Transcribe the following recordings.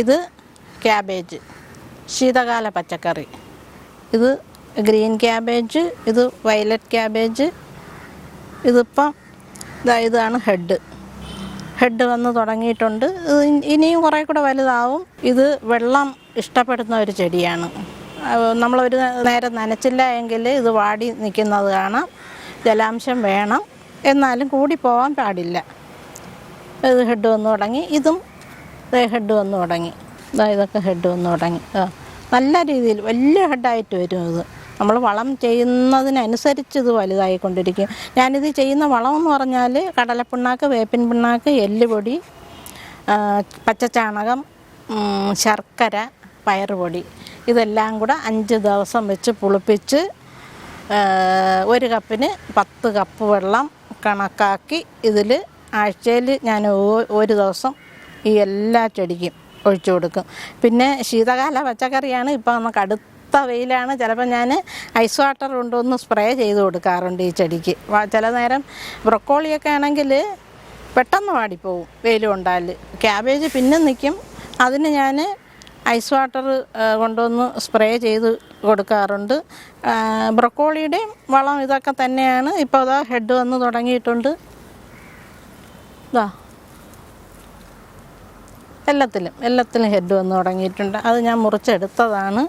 ഇത് ക്യാബേജ് ശീതകാല പച്ചക്കറി. ഇത് ഗ്രീൻ ക്യാബേജ് ഇത് വയലറ്റ് ക്യാബേജ് ഇതിപ്പം ഇതാ ഇതാണ് ഹെഡ്. ഹെഡ് വന്ന് തുടങ്ങിയിട്ടുണ്ട്. ഇനിയും കുറേ കൂടെ വലുതാവും. ഇത് വെള്ളം ഇഷ്ടപ്പെടുന്ന ഒരു ചെടിയാണ്. നമ്മളൊരു നേരം നനച്ചില്ല എങ്കിൽ ഇത് വാടി നിൽക്കുന്നത് കാണാം. ജലാംശം വേണം. എന്നാലും കൂടി പോകാൻ പാടില്ല. ഇത് ഹെഡ് വന്ന് തുടങ്ങി. ഇതും ഹെഡ് വന്ന് തുടങ്ങി. ഇതാ ഇതൊക്കെ ഹെഡ് വന്ന് തുടങ്ങി. നല്ല രീതിയിൽ വലിയ ഹെഡായിട്ട് വരും ഇത്. നമ്മൾ വളം ചെയ്യുന്നതിനനുസരിച്ച് ഇത് വലുതായിക്കൊണ്ടിരിക്കും. ഞാനിത് ചെയ്യുന്ന വളം എന്ന് പറഞ്ഞാൽ കടലപ്പിണ്ണാക്ക് വേപ്പിൻ പിണ്ണാക്ക് എല്ലുപൊടി പച്ചച്ചാണകം ശർക്കര പയറുപൊടി. ഇതെല്ലാം കൂടെ അഞ്ച് ദിവസം വെച്ച് പുളിപ്പിച്ച് ഒരു കപ്പിന് പത്ത് കപ്പ് വെള്ളം കണക്കാക്കി ഇതിൽ ആഴ്ചയിൽ ഞാൻ ഒരു ദിവസം ഈ എല്ലാ ചെടിക്കും ഒഴിച്ചു കൊടുക്കും. പിന്നെ ശീതകാല പച്ചക്കറിയാണ് ഇപ്പോൾ നമുക്ക് അടുത്ത വെയിലാണ്. ചിലപ്പോൾ ഞാൻ ഐസ് വാട്ടർ കൊണ്ടൊന്ന് സ്പ്രേ ചെയ്ത് കൊടുക്കാറുണ്ട് ഈ ചെടിക്ക്. ചില നേരം ബ്രൊക്കോളിയൊക്കെ ആണെങ്കിൽ പെട്ടെന്ന് വാടിപ്പോവും വെയിൽ കൊണ്ടാൽ ക്യാബേജ് പിന്നെ നിൽക്കും അതിന് ഞാൻ ഐസ് വാട്ടർ കൊണ്ടുവന്ന് സ്പ്രേ ചെയ്ത് കൊടുക്കാറുണ്ട്. ബ്രൊക്കോളിയുടെയും വളം ഇതൊക്കെ തന്നെയാണ്. ഇപ്പോൾ അതാ ഹെഡ് വന്ന് തുടങ്ങിയിട്ടുണ്ട്. ഇതാ എല്ലാത്തിലും എല്ലാത്തിലും ഹെഡ് വന്ന് തുടങ്ങിയിട്ടുണ്ട്. അത് ഞാൻ മുറിച്ചെടുത്തതാണ്.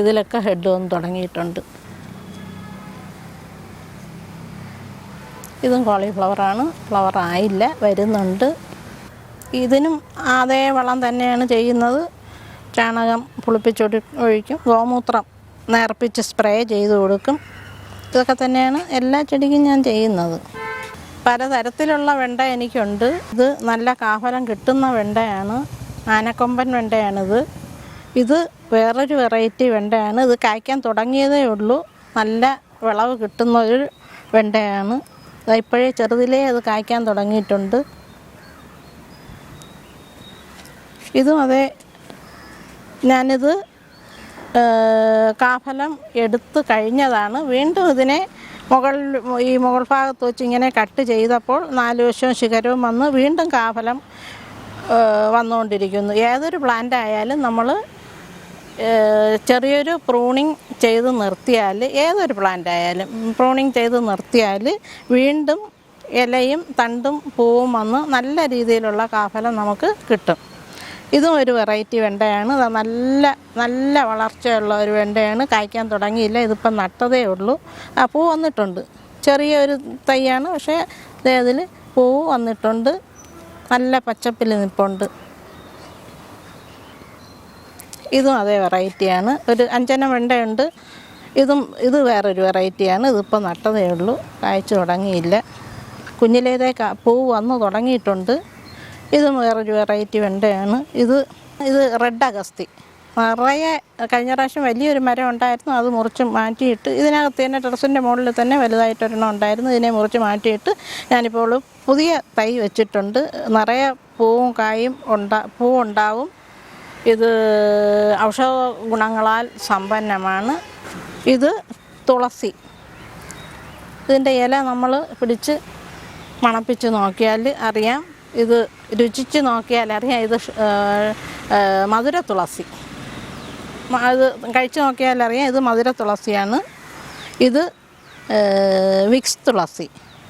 ഇതിലൊക്കെ ഹെഡ് വന്ന് തുടങ്ങിയിട്ടുണ്ട്. ഇതും കോളിഫ്ലവറാണ് ഫ്ലവർ ആയില്ല വരുന്നുണ്ട്. ഇതിനും അതേ വളം തന്നെയാണ് ചെയ്യുന്നത്. ചാണകം പുളിപ്പിച്ചൊടി ഒഴിക്കും. ഗോമൂത്രം നേർപ്പിച്ച് സ്പ്രേ ചെയ്ത് കൊടുക്കും. ഇതൊക്കെ തന്നെയാണ് എല്ലാ ചെടിക്കും ഞാൻ ചെയ്യുന്നത്. പലതരത്തിലുള്ള വെണ്ട എനിക്കുണ്ട്. ഇത് നല്ല കാഫലം കിട്ടുന്ന വെണ്ടയാണ്. ആനക്കൊമ്പൻ വെണ്ടയാണിത്. ഇത് വേറൊരു വെറൈറ്റി വെണ്ടയാണ്. ഇത് കായ്ക്കാൻ തുടങ്ങിയതേ ഉള്ളൂ. നല്ല വിളവ് കിട്ടുന്ന ഒരു വെണ്ടയാണ്. ഇപ്പോഴേ ചെറുതിലേ അത് കായ്ക്കാൻ തുടങ്ങിയിട്ടുണ്ട്. ഇതും അതെ ഞാനിത് കാഫലം എടുത്തു കഴിഞ്ഞതാണ്. വീണ്ടും ഇതിനെ മുകൾ ഈ മുകൾ ഭാഗത്ത് വെച്ച് ഇങ്ങനെ കട്ട് ചെയ്തപ്പോൾ നാല് വശവും ശിഖരവും വന്ന് വീണ്ടും കാഫലം വന്നുകൊണ്ടിരിക്കുന്നു. ഏതൊരു പ്ലാന്റ് ആയാലും നമ്മൾ ചെറിയൊരു പ്രൂണിങ് ചെയ്ത് നിർത്തിയാൽ ഏതൊരു പ്ലാന്റ് ആയാലും പ്രൂണിങ് ചെയ്ത് നിർത്തിയാൽ വീണ്ടും ഇലയും തണ്ടും പൂവും വന്ന് നല്ല രീതിയിലുള്ള കാഫലം നമുക്ക് കിട്ടും. ഇതും ഒരു വെറൈറ്റി വെണ്ടയാണ്. നല്ല നല്ല വളർച്ചയുള്ള ഒരു വെണ്ടയാണ്. കായ്ക്കാൻ തുടങ്ങിയില്ല. ഇതിപ്പം നട്ടതേ ഉള്ളൂ. ആ പൂ വന്നിട്ടുണ്ട്. ചെറിയൊരു തൈയാണ്. പക്ഷേ അതിൽ പൂവ് വന്നിട്ടുണ്ട്. നല്ല പച്ചപ്പിൽ നിൽപ്പുണ്ട് ഇതും അതേ വെറൈറ്റിയാണ് ഒരു അഞ്ചന വെണ്ടയുണ്ട്. ഇതും ഇത് വേറൊരു വെറൈറ്റിയാണ് ഇതിപ്പോൾ നട്ടതേ ഉള്ളൂ. കായ്ച്ചു തുടങ്ങിയില്ല. കുഞ്ഞിലേതേ പൂ വന്ന് തുടങ്ങിയിട്ടുണ്ട്. ഇതും വേറൊരു വെറൈറ്റി വെണ്ടയാണ്. ഇത് ഇത് റെഡ് അഗസ്തി. നിറയെ കഴിഞ്ഞ പ്രാവശ്യം വലിയൊരു മരം ഉണ്ടായിരുന്നു. അത് മുറിച്ച് മാറ്റിയിട്ട് ഇതിനകത്ത് തന്നെ ടെറസിന്റെ മുകളിൽ തന്നെ വലുതായിട്ടൊരെണ്ണം ഉണ്ടായിരുന്നു. ഇതിനെ മുറിച്ച് മാറ്റിയിട്ട് ഞാനിപ്പോൾ പുതിയ തൈ വെച്ചിട്ടുണ്ട്. നിറയെ പൂവും കായും ഉണ്ടാ പൂവുണ്ടാവും. ഇത് ഔഷധ ഗുണങ്ങളാൽ സമ്പന്നമാണ്. ഇത് തുളസി. ഇതിന്റെ ഇല നമ്മൾ പിടിച്ച് മണപ്പിച്ച് നോക്കിയാൽ അറിയാം. ഇത് രുചിച്ച് നോക്കിയാൽ അറിയാം ഇത് മധുര തുളസി. അത് കഴിച്ച് നോക്കിയാൽ അറിയാം ഇത് മധുര തുളസിയാണ്. ഇത് വിക്സ് തുളസി.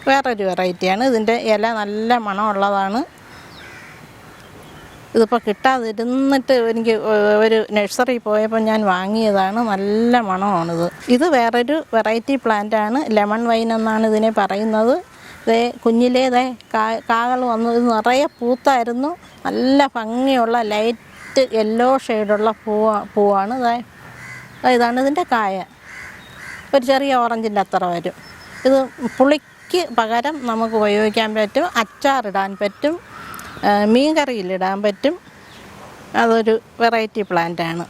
വേറൊരു വെറൈറ്റിയാണ്. ഇതിന്റെ ഇല നല്ല മണമുള്ളതാണ്. ഇതിപ്പോൾ കിട്ടാതിരുന്നിട്ട് എനിക്ക് ഒരു നഴ്സറി പോയപ്പോൾ ഞാൻ വാങ്ങിയതാണ്. നല്ല മണമാണിത്. ഇത് വേറൊരു വെറൈറ്റി പ്ലാന്റ് ആണ് ലെമൺ വൈൻ എന്നാണ് ഇതിനെ പറയുന്നത്. ഇതേ കുഞ്ഞിലേ ദേ കാകൾ വന്നു. ഇത് നിറയെ പൂത്തായിരുന്നു. നല്ല ഭംഗിയുള്ള ലൈറ്റ് യെല്ലോ ഷെയ്ഡുള്ള പൂവ പൂവാണ് ദേ. ദേ ഇതാണ് ഇതിന്റെ കായ. ഒരു ചെറിയ ഓറഞ്ചിന്റെ അത്ര വരും. ഇത് പുളിക്ക് പകരം നമുക്ക് ഉപയോഗിക്കാൻ പറ്റും. അച്ചാറിടാൻ പറ്റും. മീൻ കറിയിലിടാൻ പറ്റും. അതൊരു വെറൈറ്റി പ്ലാന്റാണ്.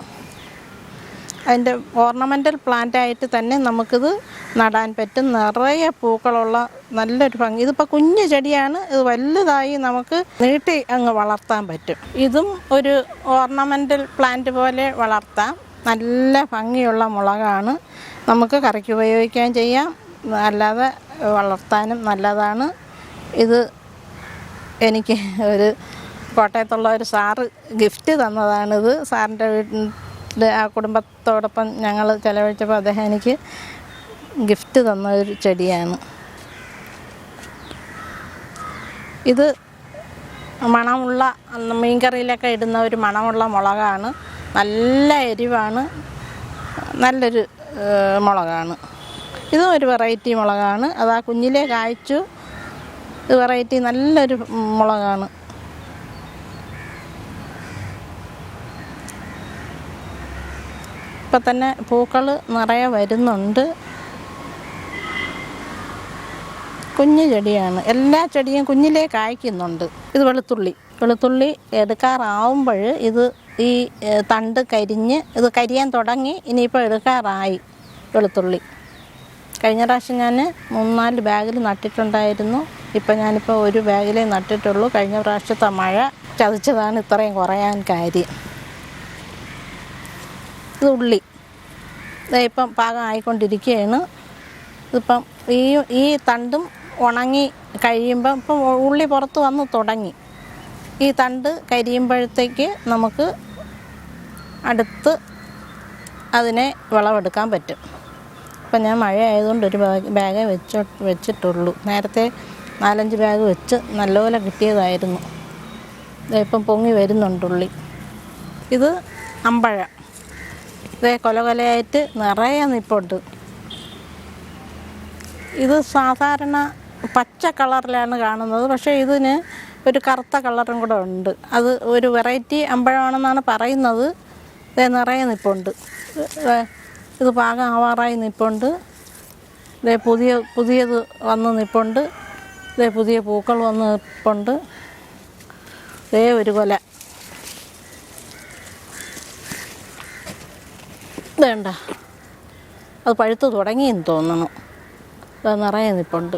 അതിന്റെ ഓർണമെന്റൽ പ്ലാന്റായിട്ട് തന്നെ നമുക്കിത് നടാൻ പറ്റും. നിറയെ പൂക്കളുള്ള നല്ലൊരു ഭംഗി. ഇതിപ്പോൾ കുഞ്ഞു ചെടിയാണ്. ഇത് വലുതായി നമുക്ക് നീട്ടി അങ്ങ് വളർത്താൻ പറ്റും. ഇതും ഒരു ഓർണമെന്റൽ പ്ലാന്റ് പോലെ വളർത്താം. നല്ല ഭംഗിയുള്ള മുളകാണ്. നമുക്ക് കറിക്ക് ഉപയോഗിക്കാൻ ചെയ്യാം. അല്ലാതെ വളർത്താനും നല്ലതാണ്. ഇത് എനിക്ക് ഒരു കോട്ടയത്തുള്ള ഒരു സാറ് ഗിഫ്റ്റ് തന്നതാണിത്. സാറിന്റെ വീട്ടിന്റെ ആ കുടുംബത്തോടൊപ്പം ഞങ്ങൾ ചിലവഴിച്ചപ്പോൾ അദ്ദേഹം എനിക്ക് ഗിഫ്റ്റ് തന്ന ഒരു ചെടിയാണ്. ഇത് മണമുള്ള മീൻകറിയിലൊക്കെ ഇടുന്ന ഒരു മണമുള്ള മുളകാണ്. നല്ല എരിവാണ്. നല്ലൊരു മുളകാണ്. ഇതും ഒരു വെറൈറ്റി മുളകാണ്. അത് ആ കുഞ്ഞിലേ കായ്ച്ചു. വെറൈറ്റി നല്ലൊരു മുളകാണ്. ഇപ്പം തന്നെ പൂക്കൾ നിറയെ വരുന്നുണ്ട്. കുഞ്ഞു ചെടിയാണ്. എല്ലാ ചെടിയും കുഞ്ഞിലേ കായ്ക്കുന്നുണ്ട് ഇത് വെളുത്തുള്ളി. വെളുത്തുള്ളി എടുക്കാറാവുമ്പോൾ ഇത് ഈ തണ്ട് കരിഞ്ഞ് ഇത് കരിയാൻ തുടങ്ങി ഇനിയിപ്പോൾ എടുക്കാറായി വെളുത്തുള്ളി. കഴിഞ്ഞ പ്രാവശ്യം ഞാൻ മൂന്നാൽ ബാഗിൽ നട്ടിട്ടുണ്ടായിരുന്നു. ഇപ്പം ഞാനിപ്പോൾ ഒരു ബാഗിലേ നട്ടിട്ടുള്ളൂ. കഴിഞ്ഞ പ്രാവശ്യത്തെ മഴ ചതിച്ചതാണ് ഇത്രയും കുറയാൻ കാര്യം. ഇത് ഉള്ളി ഇപ്പം പാകം ആയിക്കൊണ്ടിരിക്കുകയാണ് ഇപ്പം ഈ ഈ തണ്ടും ഉണങ്ങി കഴിയുമ്പം ഇപ്പം ഉള്ളി പുറത്ത് വന്ന് തുടങ്ങി. ഈ തണ്ട് കരിയുമ്പോഴത്തേക്ക് നമുക്ക് അടുത്ത് അതിനെ വിളവെടുക്കാൻ പറ്റും. ഇപ്പം ഞാൻ മഴ ആയതുകൊണ്ട് ഒരു ബാഗ് ബാഗേ വെച്ച് വെച്ചിട്ടുള്ളൂ. നേരത്തെ നാലഞ്ച് ബാഗ് വെച്ച് നല്ലപോലെ കിട്ടിയതായിരുന്നു. ഇപ്പം പൊങ്ങി വരുന്നുണ്ടുള്ളി ഇത് അമ്പഴ. ഇതേ കൊല കൊലയായിട്ട് നിറയെ നിപ്പുണ്ട്. ഇത് സാധാരണ പച്ച കളറിലാണ് കാണുന്നത്. പക്ഷേ ഇതിന് ഒരു കറുത്ത കളറും കൂടെ ഉണ്ട്. അത് ഒരു വെറൈറ്റി അമ്പഴമാണെന്നാണ് പറയുന്നത്. ഇതേ നിറയെ നിപ്പുണ്ട്. ഇത് പാകം ആവാറായി നിപ്പുണ്ട്. ഇതേ പുതിയ പുതിയത് വന്ന് നിപ്പുണ്ട്. ഇതേ പുതിയ പൂക്കൾ വന്ന് നിപ്പുണ്ട്. ഇതേ ഒരു കൊല. വേണ്ട. അത് പഴുത്ത് തുടങ്ങിയെന്ന് തോന്നുന്നു അത് നിറയെ നിപ്പുണ്ട്.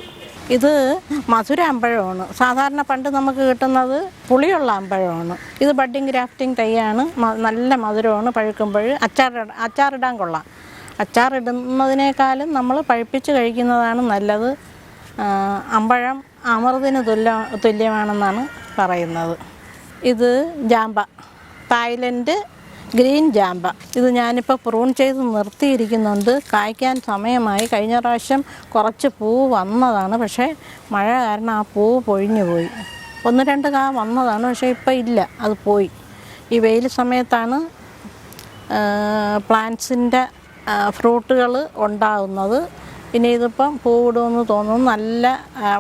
ഇത് മധുര അമ്പഴമാണ്. സാധാരണ പണ്ട് നമുക്ക് കിട്ടുന്നത് പുളിയുള്ള അമ്പഴമാണ്. ഇത് ബഡ്ഡിങ് ഗ്രാഫ്റ്റിംഗ് തൈയാണ്. നല്ല മധുരമാണ് പഴുക്കുമ്പോൾ. അച്ചാർ അച്ചാറിടാൻ കൊള്ളാം. അച്ചാറിടുന്നതിനേക്കാളും നമ്മൾ പഴുപ്പിച്ച് കഴിക്കുന്നതാണ് നല്ലത്. അമ്പഴം അമൃതിന് തുല്യ തുല്യമാണെന്നാണ് പറയുന്നത്. ഇത് ജാമ്പ. Thailand green ജാമ്പ. ഇത് ഞാനിപ്പോൾ പ്രൂൺ ചെയ്ത് നിർത്തിയിരിക്കുന്നുണ്ട്. കായ്ക്കാൻ സമയമായി. കഴിഞ്ഞ പ്രാവശ്യം കുറച്ച് പൂ വന്നതാണ്. പക്ഷേ മഴ കാരണം ആ പൂ പൊഴിഞ്ഞു പോയി. ഒന്ന് രണ്ട് കാ വന്നതാണ്. പക്ഷേ ഇപ്പം ഇല്ല. അത് പോയി. ഈ വെയിൽ സമയത്താണ് പ്ലാന്റ്സിന്റെ ഫ്രൂട്ടുകൾ ഉണ്ടാകുന്നത് പിന്നെ ഇതിപ്പം പൂവിടുമെന്ന് തോന്നുന്നു. നല്ല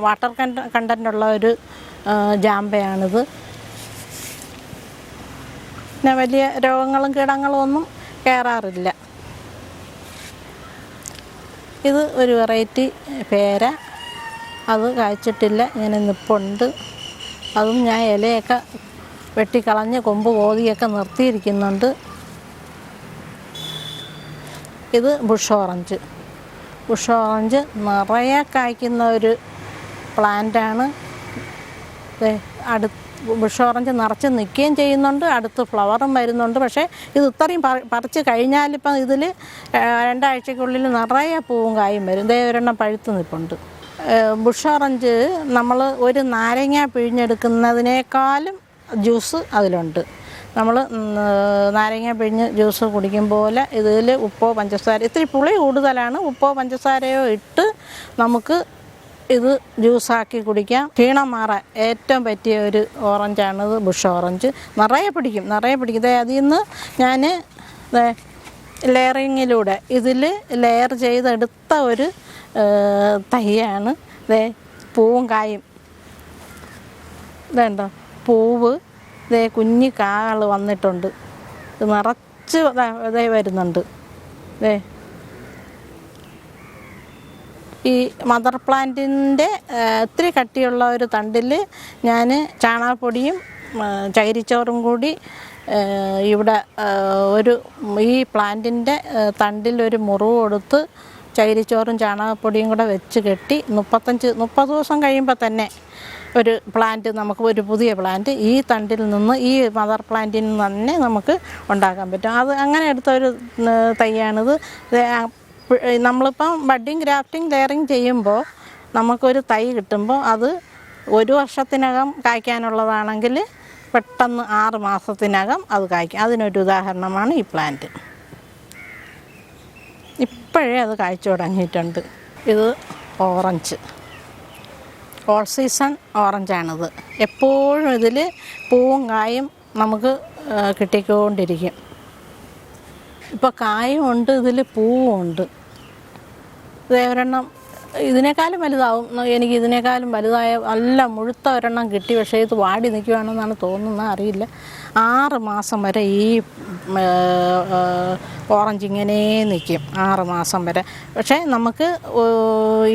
വാട്ടർ കണ്ട കണ്ടന്റുള്ള ഒരു ജാമ്പയാണിത്. പിന്നെ വലിയ രോഗങ്ങളും കീടങ്ങളും ഒന്നും കയറാറില്ല ഇത് ഒരു വെറൈറ്റി പേര. അത് കായ്ച്ചിട്ടില്ല ഇങ്ങനെ നിപ്പുണ്ട്. അതും ഞാൻ ഇലയൊക്കെ വെട്ടിക്കളഞ്ഞ് കൊമ്പ് കോതിയൊക്കെ നിർത്തിയിരിക്കുന്നുണ്ട്. ഇത് ബുഷ് ഓറഞ്ച്. ബുഷ് ഓറഞ്ച് നിറയെ കായ്ക്കുന്ന ഒരു പ്ലാന്റാണ്. അടുത്ത് ബുഷ് ഓറഞ്ച് നിറച്ച് നിൽക്കുകയും ചെയ്യുന്നുണ്ട്. അടുത്ത് ഫ്ലവറും വരുന്നുണ്ട്. പക്ഷേ ഇത് ഇത്രയും പറിച്ച് കഴിഞ്ഞാലിപ്പം ഇതിൽ രണ്ടാഴ്ചക്കുള്ളിൽ നിറയെ പൂവും കായും വരും. ഇതേ ഒരെണ്ണം പഴുത്ത് നിൽപ്പുണ്ട്. ബുഷ് ഓറഞ്ച് നമ്മൾ ഒരു നാരങ്ങ പിഴിഞ്ഞെടുക്കുന്നതിനേക്കാളും ജ്യൂസ് അതിലുണ്ട്. നമ്മൾ നാരങ്ങ പിഴിഞ്ഞ് ജ്യൂസ് കുടിക്കും പോലെ ഇതിൽ ഉപ്പോ പഞ്ചസാര ഇത്തിരി പുളി കൂടുതലാണ്. ഉപ്പോ പഞ്ചസാരയോ ഇട്ട് നമുക്ക് ഇത് ജ്യൂസാക്കി കുടിക്കാം. ക്ഷീണം മാറാൻ ഏറ്റവും പറ്റിയ ഒരു ഓറഞ്ചാണിത് ബുഷ് ഓറഞ്ച്. നിറയെ പിടിക്കും. നിറയെ പിടിക്കും. ഇതേ അതിൽ നിന്ന് ഞാൻ ലെയറിങ്ങിലൂടെ ഇതിൽ ലെയർ ചെയ്തെടുത്ത ഒരു തൈയാണ് ദേ പൂവും കായും. ഇതുണ്ടോ? പൂവ്. ഇതേ കുഞ്ഞി കാകൾ വന്നിട്ടുണ്ട്. ഇത് നിറച്ച് ഇതേ വരുന്നുണ്ട്. ദേ. ഈ മദർ പ്ലാന്റിന്റെ ഇത്തിരി കട്ടിയുള്ള ഒരു തണ്ടിൽ ഞാൻ ചാണകപ്പൊടിയും ചകിരിച്ചോറും കൂടി ഇവിടെ ഒരു ഈ പ്ലാന്റിന്റെ തണ്ടിൽ ഒരു മുറിവ് കൊടുത്ത് ചകിരിച്ചോറും ചാണകപ്പൊടിയും കൂടെ വെച്ച് കെട്ടി മുപ്പത്തഞ്ച് മുപ്പത് ദിവസം കഴിയുമ്പോൾ തന്നെ ഒരു പ്ലാന്റ് നമുക്ക് ഒരു പുതിയ പ്ലാന്റ് ഈ തണ്ടിൽ നിന്ന് ഈ മദർ പ്ലാന്റിൽ നിന്ന് തന്നെ നമുക്ക് ഉണ്ടാക്കാൻ പറ്റും. അത് അങ്ങനെ എടുത്ത ഒരു തൈയാണിത്. നമ്മളിപ്പം ബഡ്ഡിങ് ഗ്രാഫ്റ്റിംഗ് ലെയറിങ് ചെയ്യുമ്പോൾ നമുക്കൊരു തൈ കിട്ടുമ്പോൾ അത് ഒരു വർഷത്തിനകം കായ്ക്കാനുള്ളതാണെങ്കിൽ പെട്ടെന്ന് ആറ് മാസത്തിനകം അത് കായ്ക്കും. അതിനൊരു ഉദാഹരണമാണ് ഈ പ്ലാന്റ്. ഇപ്പോഴേ അത് കായ്ച്ചു തുടങ്ങിയിട്ടുണ്ട്. ഇത് ഓറഞ്ച്. All season ഓറഞ്ചാണിത്. എപ്പോഴും ഇതിൽ പൂവും കായും നമുക്ക് കിട്ടിക്കൊണ്ടിരിക്കും. ഇപ്പോൾ കായും ഉണ്ട് ഇതിൽ പൂവും ഉണ്ട് ഇത് ഒരെണ്ണം ഇതിനേക്കാളും വലുതാവും. എനിക്ക് ഇതിനേക്കാളും വലുതായ നല്ല മുഴുത്ത ഒരെണ്ണം കിട്ടി. പക്ഷേ ഇത് വാടി നിൽക്കുകയാണെന്നാണ് തോന്നുന്നത്. അറിയില്ല. ആറ് മാസം വരെ ഈ ഓറഞ്ച് ഇങ്ങനെ നിൽക്കും ആറ് മാസം വരെ. പക്ഷേ നമുക്ക്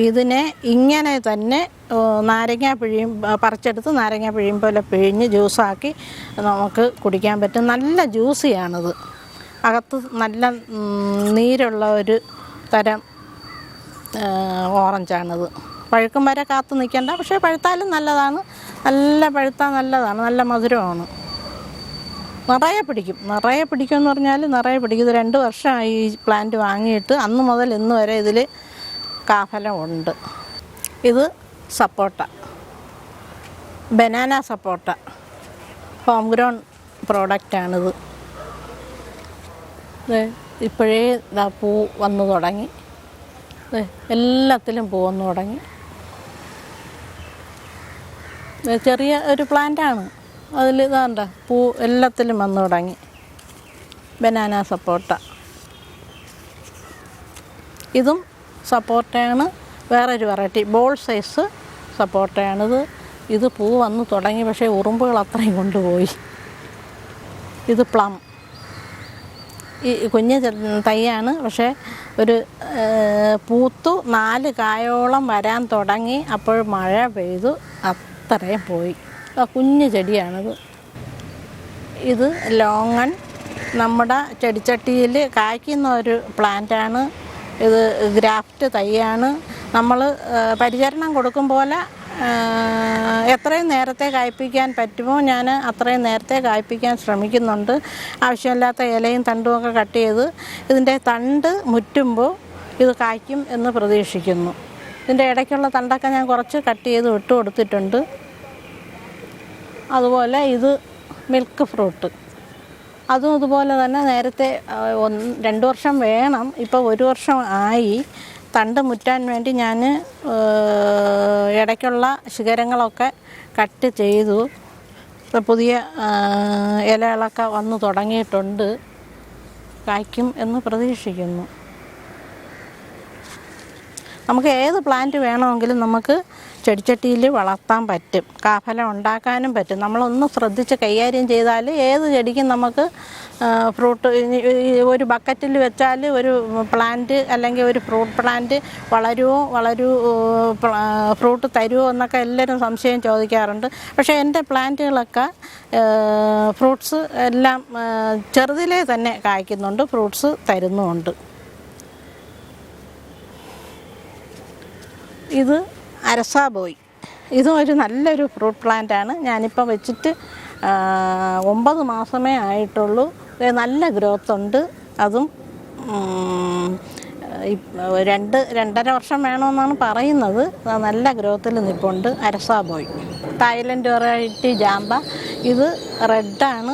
ഇതിനെ ഇങ്ങനെ തന്നെ നാരങ്ങ പിഴിയും പറിച്ചെടുത്ത് നാരങ്ങ പിഴിയും പോലെ പിഴിഞ്ഞ് ജ്യൂസാക്കി നമുക്ക് കുടിക്കാൻ പറ്റും. നല്ല ജ്യൂസിയാണിത്. അകത്ത് നല്ല നീരുള്ള ഒരു തരം ഓറഞ്ചാണിത്. പഴുക്കും വരെ കാത്തു നിൽക്കേണ്ട പക്ഷേ പഴുത്താലും നല്ലതാണ്. നല്ല പഴുത്താൽ നല്ലതാണ്. നല്ല മധുരമാണ്. നിറയെ പിടിക്കും. നിറയെ പിടിക്കും എന്ന് പറഞ്ഞാൽ നിറയെ പിടിക്കും. ഇത് രണ്ട് വർഷമായി ഈ പ്ലാന്റ് വാങ്ങിയിട്ട് അന്ന് മുതൽ ഇന്ന് വരെ ഇതിൽ കാഫലം ഉണ്ട് ഇത് സപ്പോട്ട. ബനാന സപ്പോട്ട. ഹോം ഗ്രോൺ പ്രോഡക്റ്റാണിത്. ഇപ്പോഴേ ഇതാ പൂ വന്നു തുടങ്ങി. എല്ലാത്തിലും പൂ വന്നു തുടങ്ങി. ചെറിയ ഒരു പ്ലാന്റാണ്. അതിൽ ഇതാണ്ട പൂ എല്ലാത്തിലും വന്നു തുടങ്ങി. ബനാന സപ്പോട്ട. ഇതും സപ്പോർട്ടയാണ് വേറൊരു വെറൈറ്റി ബോൾ സൈസ് സപ്പോർട്ടയാണിത് ഇത് പൂ വന്ന് തുടങ്ങി പക്ഷേ ഉറുമ്പുകൾ അത്രയും കൊണ്ടുപോയി. ഇത് പ്ലം. ഈ കുഞ്ഞ് തൈയാണ്. പക്ഷേ ഒരു പൂത്തു നാല് കായോളം വരാൻ തുടങ്ങി. അപ്പോൾ മഴ പെയ്തു. അത്രയും പോയി. ആ കുഞ്ഞു ചെടിയാണിത്. ഇത് ലോങ്ങൺ നമ്മുടെ ചെടിച്ചട്ടിയിൽ കായ്ക്കുന്ന ഒരു പ്ലാന്റാണ്. ഇത് ഗ്രാഫ്റ്റ് തൈയാണ്. നമ്മൾ പരിചരണം കൊടുക്കും പോലെ എത്രയും നേരത്തെ കായ്പ്പിക്കാൻ പറ്റുമോ? ഞാൻ അത്രയും നേരത്തെ കായ്പ്പിക്കാൻ ശ്രമിക്കുന്നുണ്ട്. ആവശ്യമില്ലാത്ത ഇലയും തണ്ടും ഒക്കെ കട്ട് ചെയ്ത് ഇതിന്റെ തണ്ട് മുറ്റുമ്പോൾ ഇത് കായ്ക്കും എന്ന് പ്രതീക്ഷിക്കുന്നു. ഇതിന്റെ ഇടയ്ക്കുള്ള തണ്ടൊക്കെ ഞാൻ കുറച്ച് കട്ട് ചെയ്ത് വിട്ടു കൊടുത്തിട്ടുണ്ട്. അതുപോലെ ഇത് മിൽക്ക് ഫ്രൂട്ട്. അതും ഇതുപോലെ തന്നെ നേരത്തെ ഒന്ന് രണ്ട് വർഷം വേണം. ഇപ്പോൾ ഒരു വർഷം ആയി. തണ്ട് മുറ്റാൻ വേണ്ടി ഞാൻ ഇടയ്ക്കുള്ള ശിഖരങ്ങളൊക്കെ കട്ട് ചെയ്തു. പുതിയ ഇലകളൊക്കെ വന്നു തുടങ്ങിയിട്ടുണ്ട്. കായ്ക്കും എന്ന് പ്രതീക്ഷിക്കുന്നു. നമുക്ക് ഏത് പ്ലാന്റ് വേണമെങ്കിലും നമുക്ക് ചെടിച്ചട്ടിയിൽ വളർത്താൻ പറ്റും. കാഫലം ഉണ്ടാക്കാനും പറ്റും. നമ്മളൊന്ന് ശ്രദ്ധിച്ച് കൈകാര്യം ചെയ്താൽ ഏത് ചെടിക്കും നമുക്ക് ഫ്രൂട്ട് ഒരു ബക്കറ്റിൽ വെച്ചാൽ ഒരു പ്ലാന്റ് അല്ലെങ്കിൽ ഒരു ഫ്രൂട്ട് പ്ലാന്റ് വളരുമോ വളരൂ ഫ്രൂട്ട് തരുമോ എന്നൊക്കെ എല്ലാവരും സംശയം ചോദിക്കാറുണ്ട്. പക്ഷേ എന്റെ പ്ലാന്റുകളൊക്കെ ഫ്രൂട്ട്സ് എല്ലാം ചെറുതിലെ തന്നെ കായ്ക്കുന്നുണ്ട് ഫ്രൂട്ട്സ് തരുന്നുമുണ്ട്. ഇത് അരസാ ബോയ്. ഇതും ഒരു നല്ലൊരു ഫ്രൂട്ട് പ്ലാന്റ് ആണ്. ഞാനിപ്പോൾ വെച്ചിട്ട് ഒമ്പത് മാസമേ ആയിട്ടുള്ളൂ. നല്ല ഗ്രോത്ത് ഉണ്ട്. അതും രണ്ട് രണ്ടര വർഷം വേണമെന്നാണ് പറയുന്നത്. നല്ല ഗ്രോത്തിൽ നിൽപ്പുണ്ട് അരസാ ബോയ്. തായ്ലൻഡ് വെറൈറ്റി ജാമ്പ. ഇത് റെഡാണ്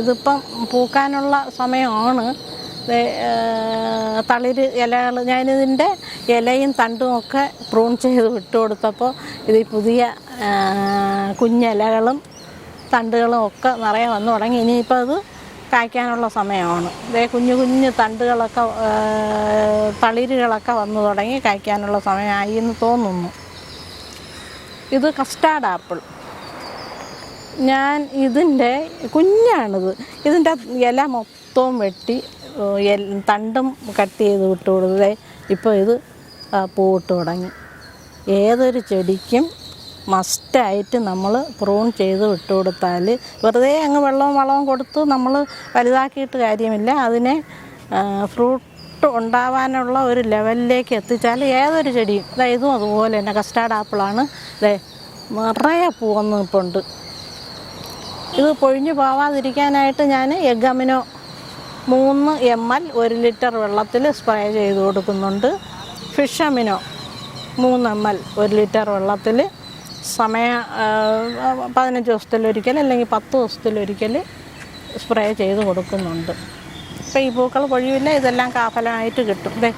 ഇതിപ്പം പൂക്കാനുള്ള സമയമാണ്. തളിര് ഇലകൾ ഞാനിതിന്റെ ഇലയും തണ്ടും ഒക്കെ പ്രൂൺ ചെയ്ത് വിട്ടു കൊടുത്തപ്പോൾ ഇത് പുതിയ കുഞ്ഞിലകളും തണ്ടുകളും ഒക്കെ നിറയെ വന്നു തുടങ്ങി. ഇനിയിപ്പോൾ അത് കായ്ക്കാനുള്ള സമയമാണ്. ഇതേ കുഞ്ഞു കുഞ്ഞു തണ്ടുകളൊക്കെ തളിരുകളൊക്കെ വന്നു തുടങ്ങി കായ്ക്കാനുള്ള സമയമായി എന്ന് തോന്നുന്നു. ഇത് കസ്റ്റാർഡ് ആപ്പിൾ. ഞാൻ ഇതിന്റെ കുഞ്ഞാണിത്. ഇതിന്റെ ഇല മൊത്തവും വെട്ടി തണ്ടും കട്ട് ചെയ്ത് വിട്ടു കൊടുത്തേ ഇപ്പോൾ ഇത് പൂവിട്ട് തുടങ്ങി. ഏതൊരു ചെടിക്കും മസ്റ്റായിട്ട് നമ്മൾ പ്രൂൺ ചെയ്ത് വിട്ട് കൊടുത്താൽ വെറുതെ അങ്ങ് വെള്ളവും വളവും കൊടുത്ത് നമ്മൾ വലുതാക്കിയിട്ട് കാര്യമില്ല. അതിനെ ഫ്രൂട്ട് ഉണ്ടാവാനുള്ള ഒരു ലെവലിലേക്ക് എത്തിച്ചാൽ ഏതൊരു ചെടിയും അതായത് അതുപോലെ തന്നെ കസ്റ്റാർഡ് ആപ്പിളാണ് ദേ നിറയെ പൂവന്ന് നിൽപ്പുണ്ട് ഇത് പൊഴിഞ്ഞു പോവാതിരിക്കാനായിട്ട് ഞാൻ എഗമിനോ മൂന്ന് എം എൽ ഒരു ലിറ്റർ വെള്ളത്തിൽ സ്പ്രേ ചെയ്ത് കൊടുക്കുന്നുണ്ട്. ഫിഷ് അമിനോ മൂന്ന് എം എൽ ഒരു ലിറ്റർ വെള്ളത്തിൽ സമയ പതിനഞ്ച് ദിവസത്തിലൊരിക്കൽ അല്ലെങ്കിൽ പത്ത് ദിവസത്തിലൊരിക്കൽ സ്പ്രേ ചെയ്ത് കൊടുക്കുന്നുണ്ട്. ഇപ്പം ഈ പൂക്കൾ പൊഴിയില്ല ഇതെല്ലാം കാഫലമായിട്ട് കിട്ടും. ദേ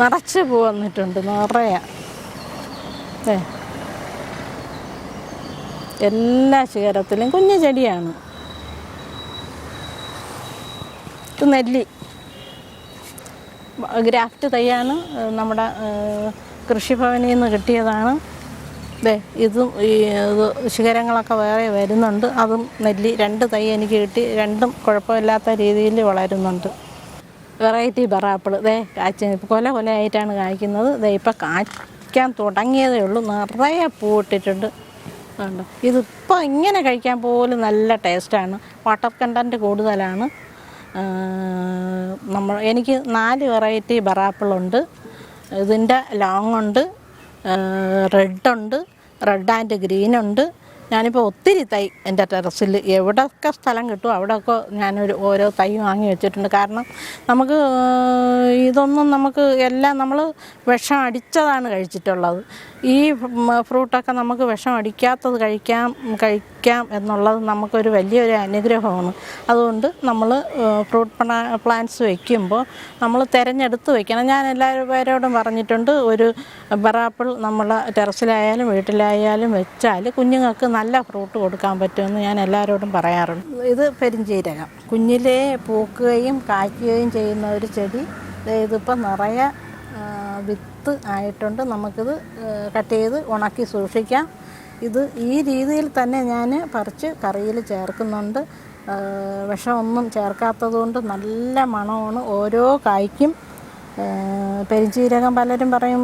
നിറച്ച് പൂ വന്നിട്ടുണ്ട് നിറയെ. എല്ലാ ശിഖരത്തിലും കുഞ്ഞു ചെടിയാണ്. നെല്ലി. ഗ്രാഫ്റ്റ് തൈയാണ് നമ്മുടെ കൃഷിഭവനിൽ നിന്ന് കിട്ടിയതാണ്. ദേ ഇതും ഈ ശിഖരങ്ങളൊക്കെ വേറെ വരുന്നുണ്ട്. അതും നെല്ലി രണ്ട് തൈ എനിക്ക് കിട്ടി. രണ്ടും കുഴപ്പമില്ലാത്ത രീതിയിൽ വളരുന്നുണ്ട്. വെറൈറ്റി ബറാപ്പിൾ ദേ കാച്ച കൊല കൊലയായിട്ടാണ് കായ്ക്കുന്നത്. ദേ ഇപ്പം കായ്ക്കാൻ തുടങ്ങിയതേ ഉള്ളൂ. നിറയെ പൂവിട്ടിട്ടുണ്ട് ഉണ്ട് ഇതിപ്പോൾ ഇങ്ങനെ കഴിക്കാൻ പോലും നല്ല ടേസ്റ്റാണ്. വാട്ടർ കണ്ടന്റ് കൂടുതലാണ്. നമ്മൾ എനിക്ക് നാല് വെറൈറ്റി ബറാപ്പിളുണ്ട്. ഇതിന്റെ ലോങ് ഉണ്ട് റെഡ് ഉണ്ട് റെഡ് ആൻഡ് ഗ്രീൻ ഉണ്ട് ഞാനിപ്പോൾ ഒത്തിരി തൈ എന്റെ ടെറസിൽ എവിടെയൊക്കെ സ്ഥലം കിട്ടും അവിടെയൊക്കെ ഞാനൊരു ഓരോ തൈ വാങ്ങി വെച്ചിട്ടുണ്ട്. കാരണം നമുക്ക് ഇതൊന്നും നമുക്ക് എല്ലാം നമ്മൾ വിഷം അടിച്ചതാണ് കഴിച്ചിട്ടുള്ളത്. ഈ ഫ്രൂട്ടൊക്കെ നമുക്ക് വിഷം അടിക്കാത്തത് കഴിക്കാം കഴിക്കാം എന്നുള്ളത് നമുക്കൊരു വലിയൊരു അനുഗ്രഹമാണ്. അതുകൊണ്ട് നമ്മൾ ഫ്രൂട്ട് പ്ലാ പ്ലാന്റ്സ് വയ്ക്കുമ്പോൾ നമ്മൾ തിരഞ്ഞെടുത്ത് വയ്ക്കണം ഞാൻ എല്ലാവരും പേരോടും പറഞ്ഞിട്ടുണ്ട് ഒരു ബറാപ്പിൾ നമ്മൾ ടെറസിലായാലും വീട്ടിലായാലും വെച്ചാൽ കുഞ്ഞുങ്ങൾക്ക് നല്ല ഫ്രൂട്ട് കൊടുക്കാൻ പറ്റുമെന്ന് ഞാൻ എല്ലാവരോടും പറയാറുണ്ട്. ഇത് പെരിഞ്ചീരകം. കുഞ്ഞിലേ പൂക്കുകയും കായ്ക്കുകയും ചെയ്യുന്ന ഒരു ചെടി. ഇതിപ്പോൾ നിറയെ ആ, വിത്ത് ആയിട്ടുണ്ട്. നമുക്കിത് കട്ട് ചെയ്ത് ഉണക്കി സൂക്ഷിക്കാം. ഇത് ഈ രീതിയിൽ തന്നെ ഞാൻ പറിച്ച് കറിയിൽ ചേർക്കുന്നുണ്ട്. വിഷമൊന്നും ചേർക്കാത്തതുകൊണ്ട് നല്ല മണമാണ് ഓരോ കായ്ക്കും. പെരിഞ്ചീരകം പലരും പറയും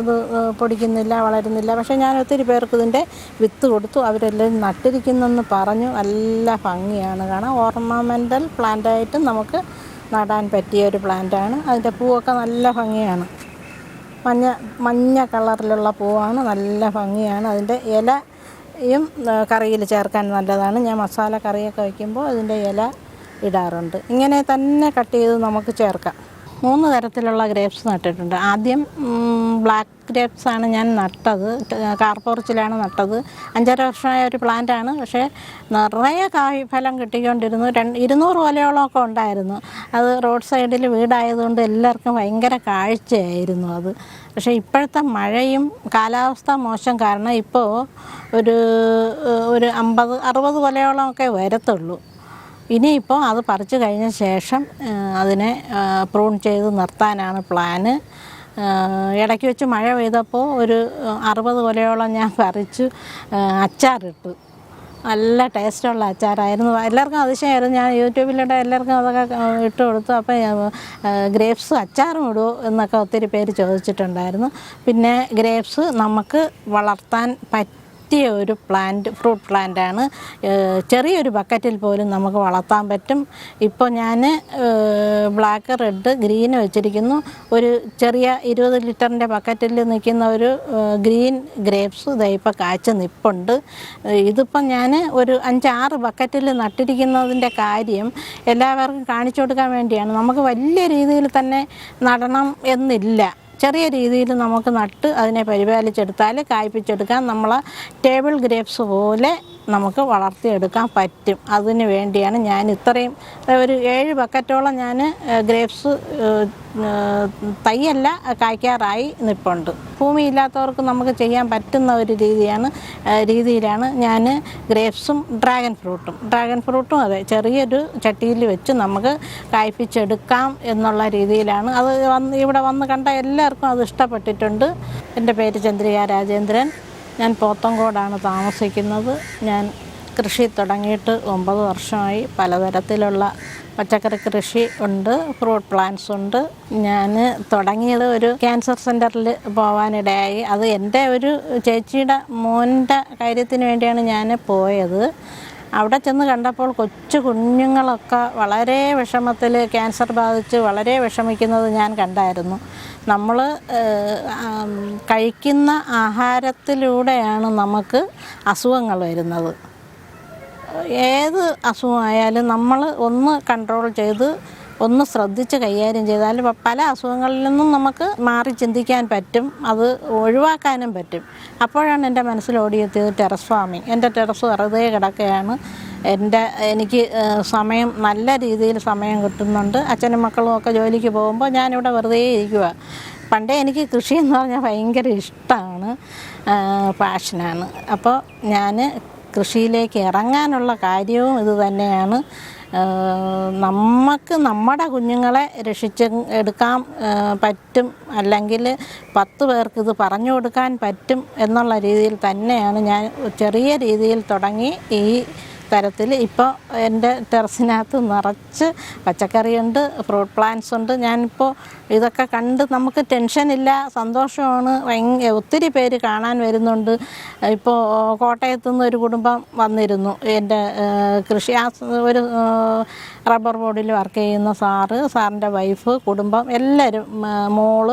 ഇത് പൊടിക്കുന്നില്ല വളരുന്നില്ല. പക്ഷേ ഞാൻ ഒത്തിരി പേർക്ക് ഇതിന്റെ വിത്ത് കൊടുത്തു. അവരെല്ലാം നട്ടിരിക്കുന്നെന്ന് പറഞ്ഞു. നല്ല ഭംഗിയാണ് കാരണം ഓർണമെന്റൽ പ്ലാന്റായിട്ടും നമുക്ക് നടാൻ പറ്റിയ ഒരു പ്ലാന്റാണ്. അതിന്റെ പൂവൊക്കെ നല്ല ഭംഗിയാണ്. മഞ്ഞ മഞ്ഞ കളറിലുള്ള പൂവാണ്. നല്ല ഭംഗിയാണ്. അതിന്റെ ഇലയും കറിയിൽ ചേർക്കാൻ നല്ലതാണ്. ഞാൻ മസാല കറിയൊക്കെ വയ്ക്കുമ്പോൾ അതിന്റെ ഇല ഇടാറുണ്ട്. ഇങ്ങനെ തന്നെ കട്ട് ചെയ്ത് നമുക്ക് ചേർക്കാം. മൂന്ന് തരത്തിലുള്ള ഗ്രേപ്സ് നട്ടിട്ടുണ്ട്. ആദ്യം ബ്ലാക്ക് ഗ്രേപ്സ് ആണ് ഞാൻ നട്ടത്. കാർപോർച്ചിലാണ് നട്ടത്. അഞ്ചര വർഷമായ ഒരു പ്ലാന്റാണ് പക്ഷേ നിറയെ കായ് ഫലം കിട്ടിക്കൊണ്ടിരുന്നു. രണ്ട് ഇരുന്നൂറ് കൊലയോളമൊക്കെ ഉണ്ടായിരുന്നു. അത് റോഡ് സൈഡിൽ വീടായതുകൊണ്ട് എല്ലാവർക്കും ഭയങ്കര കാഴ്ചയായിരുന്നു അത്. പക്ഷേ ഇപ്പോഴത്തെ മഴയും കാലാവസ്ഥ മോശം കാരണം ഇപ്പോൾ ഒരു ഒരു അമ്പത് അറുപത് കൊലയോളമൊക്കെ വരത്തുള്ളൂ. ഇനിയിപ്പോൾ അത് പറിച്ചു കഴിഞ്ഞ ശേഷം അതിനെ പ്രൂൺ ചെയ്ത് നിർത്താനാണ് പ്ലാന്. ഇടയ്ക്ക് വെച്ച് മഴ പെയ്തപ്പോൾ ഒരു അറുപത് കൊലയോളം ഞാൻ പറിച്ചു. അച്ചാറിട്ടു. നല്ല ടേസ്റ്റുള്ള അച്ചാറായിരുന്നു. എല്ലാവർക്കും അതിശയമായിരുന്നു. ഞാൻ യൂട്യൂബിലൂടെ എല്ലാവർക്കും അതൊക്കെ ഇട്ട് കൊടുത്തു. അപ്പോൾ ഗ്രേപ്സ് അച്ചാറും ഇടുമോ എന്നൊക്കെ ഒത്തിരി പേര് ചോദിച്ചിട്ടുണ്ടായിരുന്നു. പിന്നെ ഗ്രേപ്സ് നമുക്ക് വളർത്താൻ പറ്റിയ ഒരു പ്ലാന്റ് ഫ്രൂട്ട് പ്ലാന്റാണ് ചെറിയൊരു ബക്കറ്റിൽ പോലും നമുക്ക് വളർത്താൻ പറ്റും. ഇപ്പോൾ ഞാൻ ബ്ലാക്ക് റെഡ് ഗ്രീൻ വെച്ചിരിക്കുന്നു. ഒരു ചെറിയ ഇരുപത് ലിറ്ററിന്റെ ബക്കറ്റിൽ നിൽക്കുന്ന ഒരു ഗ്രീൻ ഗ്രേപ്സ് ഇതായിപ്പോൾ കാച്ച് നിപ്പുണ്ട്. ഇതിപ്പം ഞാൻ ഒരു അഞ്ചാറ് ബക്കറ്റിൽ നട്ടിരിക്കുന്നതിന്റെ കാര്യം എല്ലാവർക്കും കാണിച്ചു കൊടുക്കാൻ വേണ്ടിയാണ്. നമുക്ക് വലിയ രീതിയിൽ തന്നെ നടണം എന്നില്ല. ചെറിയ രീതിയിൽ നമുക്ക് നട്ട് അതിനെ പരിപാലിച്ചെടുത്താൽ കായ്പിച്ചെടുക്കാൻ നമ്മൾ ടേബിൾ ഗ്രേപ്സ് പോലെ നമുക്ക് വളർത്തിയെടുക്കാൻ പറ്റും. അതിന് വേണ്ടിയാണ് ഞാൻ ഇത്രയും ഒരു ഏഴ് ബക്കറ്റോളം ഞാൻ ഗ്രേപ്സ് തൈയല്ല കായ്ക്കാറായി നിൽപ്പുണ്ട് ഭൂമി ഇല്ലാത്തവർക്ക് നമുക്ക് ചെയ്യാൻ പറ്റുന്ന ഒരു രീതിയാണ് രീതിയിലാണ് ഞാൻ ഗ്രേപ്സും ഡ്രാഗൺ ഫ്രൂട്ടും. ഡ്രാഗൺ ഫ്രൂട്ടും അതെ ചെറിയൊരു ചട്ടിയിൽ വെച്ച് നമുക്ക് കായ്പിച്ചെടുക്കാം എന്നുള്ള രീതിയിലാണ്. അത് വന്ന് ഇവിടെ വന്ന് കണ്ട എല്ലാവർക്കും അത് ഇഷ്ടപ്പെട്ടിട്ടുണ്ട്. എന്റെ പേര് ചന്ദ്രിക രാജേന്ദ്രൻ. ഞാൻ പോത്തങ്കോടാണ് താമസിക്കുന്നത്. ഞാൻ കൃഷി തുടങ്ങിയിട്ട് ഒമ്പത് വർഷമായി പലതരത്തിലുള്ള പച്ചക്കറി കൃഷി ഉണ്ട് ഫ്രൂട്ട് പ്ലാന്റ്സ് ഉണ്ട്. ഞാൻ തുടങ്ങിയത് ഒരു ക്യാൻസർ സെന്ററിൽ പോകാനിടയായി അത് എന്റെ ഒരു ചേച്ചിയുടെ മോന്റെ കാര്യത്തിന് വേണ്ടിയാണ് ഞാൻ പോയത്. അവിടെ ചെന്ന് കണ്ടപ്പോൾ കൊച്ചു കുഞ്ഞുങ്ങളൊക്കെ വളരെ വിഷമത്തിൽ ക്യാൻസർ ബാധിച്ച് വളരെ വിഷമിക്കുന്നത് ഞാൻ കണ്ടായിരുന്നു. നമ്മൾ കഴിക്കുന്ന ആഹാരത്തിലൂടെയാണ് നമുക്ക് അസുഖങ്ങൾ വരുന്നത്. ഏത് അസുഖമായാലും നമ്മൾ ഒന്ന് കൺട്രോൾ ചെയ്ത് ഒന്ന് ശ്രദ്ധിച്ച് കൈകാര്യം ചെയ്താൽ പല അസുഖങ്ങളിൽ നിന്നും നമുക്ക് മാറി ചിന്തിക്കാൻ പറ്റും. അത് ഒഴിവാക്കാനും പറ്റും. അപ്പോഴാണ് എന്റെ മനസ്സിൽ ഓടിയെത്തിയത് ടെറസ് ഫാമിങ് എന്റെ ടെറസ് വെറുതെ കിടക്കുകയാണ്. എന്റെ എനിക്ക് സമയം നല്ല രീതിയിൽ സമയം കിട്ടുന്നുണ്ട്. അച്ഛനും മക്കളും ഒക്കെ ജോലിക്ക് പോകുമ്പോൾ ഞാനിവിടെ വെറുതെ ഇരിക്കുക പണ്ടേ എനിക്ക് കൃഷി എന്ന് പറഞ്ഞാൽ ഭയങ്കര ഇഷ്ടമാണ്. പാഷനാണ്. അപ്പോൾ ഞാൻ കൃഷിയിലേക്ക് ഇറങ്ങാനുള്ള കാര്യവും ഇത് തന്നെയാണ്. നമുക്ക് നമ്മുടെ കുഞ്ഞുങ്ങളെ രക്ഷിച്ച് എടുക്കാൻ പറ്റും അല്ലെങ്കിൽ പത്ത് പേർക്ക് ഇത് പറഞ്ഞു കൊടുക്കാൻ പറ്റും എന്നുള്ള രീതിയിൽ തന്നെയാണ് ഞാൻ ചെറിയ രീതിയിൽ തുടങ്ങി ഈ തരത്തിൽ ഇപ്പോൾ എന്റെ ടെറസിനകത്ത് നിറച്ച് പച്ചക്കറിയുണ്ട് ഫ്രൂട്ട് പ്ലാന്റ്സ് ഉണ്ട്. ഞാനിപ്പോൾ ഇതൊക്കെ കണ്ട് നമുക്ക് ടെൻഷനില്ല സന്തോഷമാണ്. ഭയങ്കര ഒത്തിരി പേര് കാണാൻ വരുന്നുണ്ട്. ഇപ്പോൾ കോട്ടയത്തു നിന്ന് ഒരു കുടുംബം വന്നിരുന്നു. എന്റെ കൃഷി ആ ഒരു റബ്ബർ ബോർഡിൽ വർക്ക് ചെയ്യുന്ന സാറ് സാറിന്റെ വൈഫ് കുടുംബം എല്ലാവരും മോൾ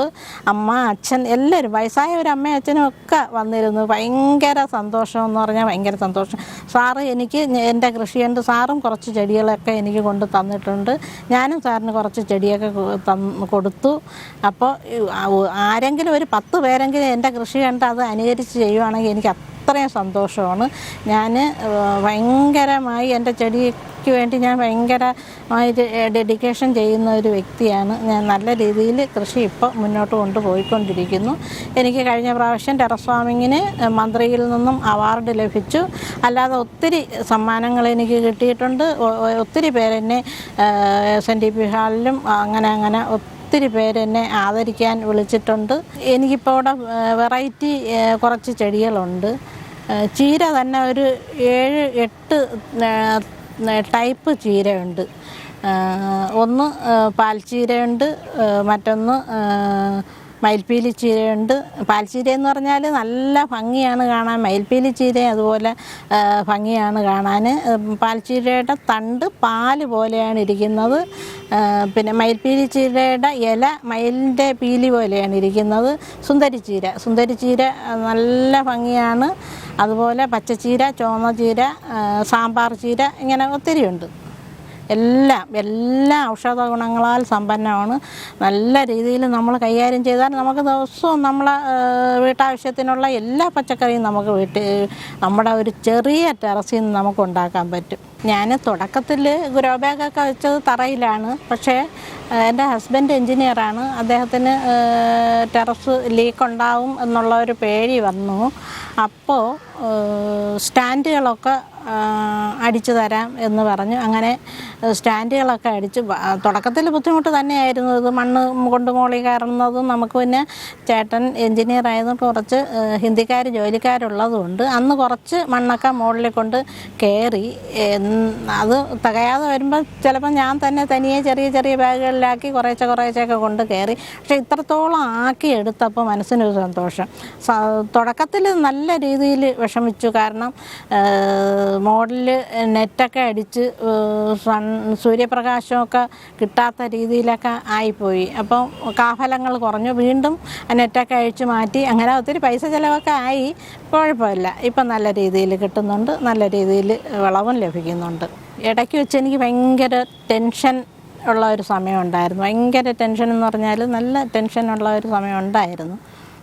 അമ്മ അച്ഛൻ എല്ലാവരും വയസ്സായ ഒരു അമ്മയും അച്ഛനും ഒക്കെ വന്നിരുന്നു. ഭയങ്കര സന്തോഷം എന്ന് പറഞ്ഞാൽ ഭയങ്കര സന്തോഷം. സാറ് എനിക്ക് എന്റെ കൃഷിയുണ്ട്. സാറും കുറച്ച് ചെടികളൊക്കെ എനിക്ക് കൊണ്ട് തന്നിട്ടുണ്ട്. ഞാനും സാറിന് കുറച്ച് ചെടിയൊക്കെ കൊടുത്തു. അപ്പോൾ ആരെങ്കിലും ഒരു പത്ത് പേരെങ്കിലും എന്റെ കൃഷി കണ്ട് അത് അനുകരിച്ച് ചെയ്യുവാണെങ്കിൽ എനിക്ക് അത്രയും സന്തോഷമാണ്. ഞാൻ ഭയങ്കരമായി എന്റെ ചെടിക്ക് വേണ്ടി ഞാൻ ഭയങ്കരമായി ഡെഡിക്കേഷൻ ചെയ്യുന്ന ഒരു വ്യക്തിയാണ്. ഞാൻ നല്ല രീതിയിൽ കൃഷി ഇപ്പോൾ മുന്നോട്ട് കൊണ്ടുപോയിക്കൊണ്ടിരിക്കുന്നു. എനിക്ക് കഴിഞ്ഞ പ്രാവശ്യം ടെറസ് ഫാമിങ്ങിന് മന്ത്രിയിൽ നിന്നും അവാർഡ് ലഭിച്ചു. അല്ലാതെ ഒത്തിരി സമ്മാനങ്ങൾ എനിക്ക് കിട്ടിയിട്ടുണ്ട്. ഒത്തിരി പേരെന്നെ എസ് എൻ ഡി പി ഹാളിലും അങ്ങനെ അങ്ങനെ ഒത്തിരി പേരെന്നെ ആദരിക്കാൻ വിളിച്ചിട്ടുണ്ട്. എനിക്കിപ്പോൾ ഇവിടെ വെറൈറ്റി കുറച്ച് ചെടികളുണ്ട്. ചീര തന്നെ ഒരു ഏഴ് എട്ട് ടൈപ്പ് ചീരയുണ്ട്. ഒന്ന് പാൽ പാൽച്ചീരയുണ്ട് മറ്റൊന്ന് മയിൽപ്പീലി ചീരയുണ്ട്. പാൽച്ചീര എന്ന് പറഞ്ഞാൽ നല്ല ഭംഗിയാണ് കാണാൻ. മയിൽപ്പീലി ചീര അതുപോലെ ഭംഗിയാണ് കാണാൻ പാൽച്ചീരയുടെ തണ്ട് പാൽ പോലെയാണ് ഇരിക്കുന്നത്. പിന്നെ മയിൽപ്പീലി ചീരയുടെ ഇല മയിലിന്റെ പീലി പോലെയാണ് ഇരിക്കുന്നത്. സുന്ദരിച്ചീര സുന്ദരിച്ചീര നല്ല ഭംഗിയാണ്. അതുപോലെ പച്ചച്ചീര ചുവന്ന ചീര സാമ്പാർ ചീര ഇങ്ങനെ ഒത്തിരിയുണ്ട്. എല്ലാം എല്ലാ ഔഷധ ഗുണങ്ങളാൽ സമ്പന്നമാണ്. നല്ല രീതിയിൽ നമ്മൾ കൈകാര്യം ചെയ്താൽ നമുക്ക് ദിവസവും നമ്മളെ വീട്ടാവശ്യത്തിനുള്ള എല്ലാ പച്ചക്കറിയും നമുക്ക് വീട്ടിൽ നമ്മുടെ ഒരു ചെറിയ ടെറസിൽ നിന്ന് നമുക്ക് ഉണ്ടാക്കാൻ പറ്റും. ഞാൻ തുടക്കത്തിൽ ഗ്രോ ബാഗൊക്കെ വെച്ചത് തറയിലാണ്. പക്ഷേ എന്റെ ഹസ്ബൻഡ് എൻജിനീയറാണ്. അദ്ദേഹത്തിന് ടെറസ് ലീക്ക് ഉണ്ടാവും എന്നുള്ള ഒരു പേടി വന്നു. അപ്പോൾ സ്റ്റാൻഡുകളൊക്കെ അടിച്ചു തരാം എന്ന് പറഞ്ഞു. അങ്ങനെ സ്റ്റാൻഡുകളൊക്കെ അടിച്ച്. തുടക്കത്തിൽ ബുദ്ധിമുട്ട് തന്നെയായിരുന്നു. ഇത് മണ്ണ് കൊണ്ട് മോളി കയറുന്നതും നമുക്ക് പിന്നെ ചേട്ടൻ എൻജിനീയർ ആയതുകൊണ്ട് കുറച്ച് ഹിന്ദിക്കാർ ജോലിക്കാരുള്ളതുകൊണ്ട് അന്ന് കുറച്ച് മണ്ണൊക്കെ മുകളിൽ കൊണ്ട് കയറി അത് തികയാതെ വരുമ്പോൾ ചിലപ്പോൾ ഞാൻ തന്നെ തനിയെ ചെറിയ ചെറിയ ബാഗുകളിലാക്കി കുറേശ്ശെ കുറേശ്ശെയൊക്കെ കൊണ്ട് കയറി. പക്ഷേ ഇത്രത്തോളം ആക്കി എടുത്തപ്പോൾ മനസ്സിനൊരു സന്തോഷം. തുടക്കത്തിൽ നല്ല രീതിയിൽ വിഷമിച്ചു. കാരണം മോഡലിൽ നെറ്റൊക്കെ അടിച്ച് സൺ സൂര്യപ്രകാശമൊക്കെ കിട്ടാത്ത രീതിയിലൊക്കെ ആയിപ്പോയി. അപ്പം കാഫലങ്ങൾ കുറഞ്ഞു. വീണ്ടും നെറ്റൊക്കെ അഴിച്ചു മാറ്റി. അങ്ങനെ ഒത്തിരി പൈസ ചിലവൊക്കെ ആയി. കുഴപ്പമില്ല. ഇപ്പം നല്ല രീതിയിൽ കിട്ടുന്നുണ്ട്. നല്ല രീതിയിൽ വിളവും ലഭിക്കുന്നുണ്ട്. ഇടയ്ക്ക് വെച്ച് എനിക്ക് ഭയങ്കര ടെൻഷൻ ഉള്ള ഒരു സമയം ഉണ്ടായിരുന്നു. ഭയങ്കര ടെൻഷൻ എന്ന് പറഞ്ഞാൽ നല്ല ടെൻഷൻ ഉള്ള ഒരു സമയം ഉണ്ടായിരുന്നു.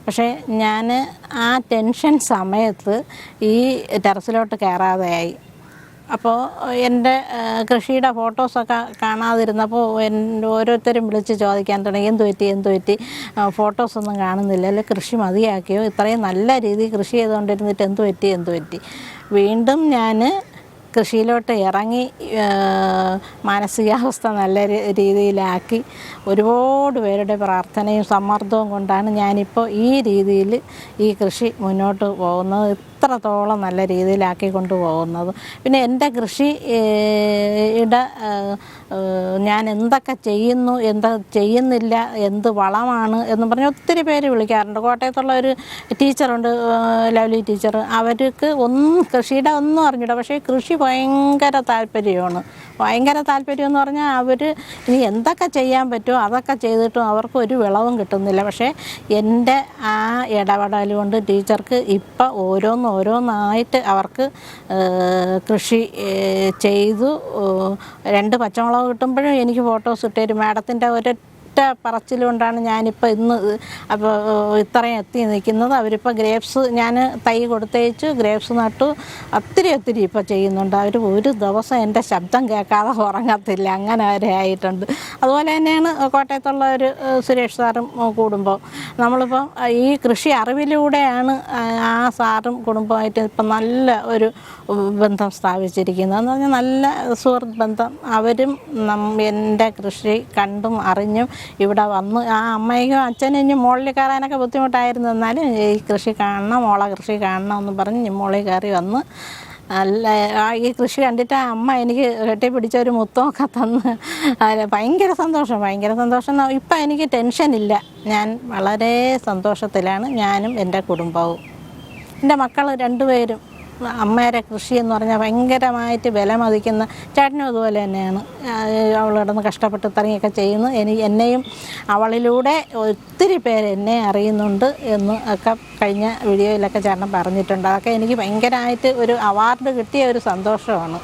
പക്ഷേ ഞാൻ ആ ടെൻഷൻ സമയത്ത് ഈ ടെറസിലോട്ട് കയറാതെയായി. അപ്പോൾ എന്റെ കൃഷിയുടെ ഫോട്ടോസൊക്കെ കാണാതിരുന്നപ്പോൾ എന്റെ ഓരോരുത്തരും വിളിച്ച് ചോദിക്കാൻ തുടങ്ങി. എന്ത് പറ്റി എന്ത് പറ്റി? ഫോട്ടോസൊന്നും കാണുന്നില്ല. അല്ലെ കൃഷി മതിയാക്കിയോ? ഇത്രയും നല്ല രീതിയിൽ കൃഷി ചെയ്തുകൊണ്ടിരുന്നിട്ട് എന്ത് പറ്റി എന്ത് പറ്റി? വീണ്ടും ഞാൻ കൃഷിയിലോട്ട് ഇറങ്ങി മാനസികാവസ്ഥ നല്ല രീതിയിലാക്കി. ഒരുപാട് പേരുടെ പ്രാർത്ഥനയും സമ്മർദ്ദവും കൊണ്ടാണ് ഞാനിപ്പോൾ ഈ രീതിയിൽ ഈ കൃഷി മുന്നോട്ട് പോകുന്നത്. ഇത്രത്തോളം നല്ല രീതിയിലാക്കി കൊണ്ടുപോകുന്നത്. പിന്നെ എന്റെ കൃഷി ഇവിടെ ഞാൻ എന്തൊക്കെ ചെയ്യുന്നു എന്താ ചെയ്യുന്നില്ല എന്ത് വളമാണ് എന്ന് പറഞ്ഞ് ഒത്തിരി പേര് വിളിക്കാറുണ്ട്. കോട്ടയത്തുള്ള ഒരു ടീച്ചറുണ്ട് ലവ്ലി ടീച്ചർ. അവർക്ക് ഒന്നും കൃഷിയുടെ ഒന്നും അറിഞ്ഞൂടാ. പക്ഷേ കൃഷി ഭയങ്കര താല്പര്യമാണ്. ഭയങ്കര താല്പര്യം എന്ന് പറഞ്ഞാൽ അവർ ഇനി എന്തൊക്കെ ചെയ്യാൻ പറ്റുമോ അതൊക്കെ ചെയ്തിട്ടും അവർക്ക് ഒരു വിളവും കിട്ടുന്നില്ല. പക്ഷേ എന്റെ ആ ഇടപെടൽ കൊണ്ട് ടീച്ചർക്ക് ഇപ്പം ഓരോന്ന് ഓരോന്നായിട്ട് അവർക്ക് കൃഷി ചെയ്തു. രണ്ട് പച്ചമുളക് കിട്ടുമ്പോഴും എനിക്ക് ഫോട്ടോസ് ഇട്ടേരും മാഡത്തിന്റെ ഒരൊറ്റ പറച്ചിലുകൊണ്ടാണ് ഞാനിപ്പോൾ ഇന്ന് അപ്പോൾ ഇത്രയും എത്തി നിൽക്കുന്നത്. അവരിപ്പോൾ ഗ്രേപ്സ് ഞാൻ തൈ കൊടുത്തയച്ചു ഗ്രേപ്സ് നട്ടു. ഒത്തിരി ഒത്തിരി ഇപ്പോൾ ചെയ്യുന്നുണ്ട്. അവർ ഒരു ദിവസം എന്റെ ശബ്ദം കേൾക്കാതെ ഉറങ്ങത്തില്ല. അങ്ങനെ വരെ ആയിട്ടുണ്ട്. അതുപോലെ തന്നെയാണ് കോട്ടയത്തുള്ള ഒരു സുരേഷ് സാറും കൂടുമ്പോൾ നമ്മളിപ്പോൾ ഈ കൃഷി അറിവിലൂടെയാണ് ആ സാറും കുടുംബമായിട്ട് ഇപ്പം നല്ല ഒരു ബന്ധം സ്ഥാപിച്ചിരിക്കുന്നത്. എന്ന് പറഞ്ഞാൽ നല്ല സുഹൃത്ത് ബന്ധം അവരും എന്റെ കൃഷി കണ്ടും അറിഞ്ഞും ഇവിടെ വന്ന് ആ അമ്മയ്ക്കും അച്ഛനും ഇനി മുകളിൽ കയറാനൊക്കെ ബുദ്ധിമുട്ടായിരുന്നു. എന്നാലും ഈ കൃഷി കാണണം മോളെ കൃഷി കാണണം എന്ന് പറഞ്ഞ് മുകളിൽ കയറി വന്ന് അല്ല ഈ കൃഷി കണ്ടിട്ട് അമ്മ എനിക്ക് കെട്ടിപ്പിടിച്ച ഒരു മുത്തമൊക്കെ തന്ന്. അതെ ഭയങ്കര സന്തോഷം ഭയങ്കര സന്തോഷം ഇപ്പം എനിക്ക് ടെൻഷനില്ല ഞാൻ വളരെ സന്തോഷത്തിലാണ് ഞാനും എന്റെ കുടുംബവും. എന്റെ മക്കൾ രണ്ടുപേരും അമ്മയുടെ കൃഷി എന്ന് പറഞ്ഞാൽ ഭയങ്കരമായിട്ട് വില മതിക്കുന്ന ചേട്ടനും അതുപോലെ തന്നെയാണ്. അവൾ കിടന്ന് കഷ്ടപ്പെട്ട് ഇത്രയൊക്കെ ചെയ്യുന്നു. എനി എന്നെയും അവളിലൂടെ ഒത്തിരി പേര് എന്നെ അറിയുന്നുണ്ട് എന്ന് ഒക്കെ കഴിഞ്ഞ വീഡിയോയിലൊക്കെ ചേട്ടൻ പറഞ്ഞിട്ടുണ്ട്. അതൊക്കെ എനിക്ക് ഭയങ്കരമായിട്ട് ഒരു അവാർഡ് കിട്ടിയ ഒരു സന്തോഷമാണ്.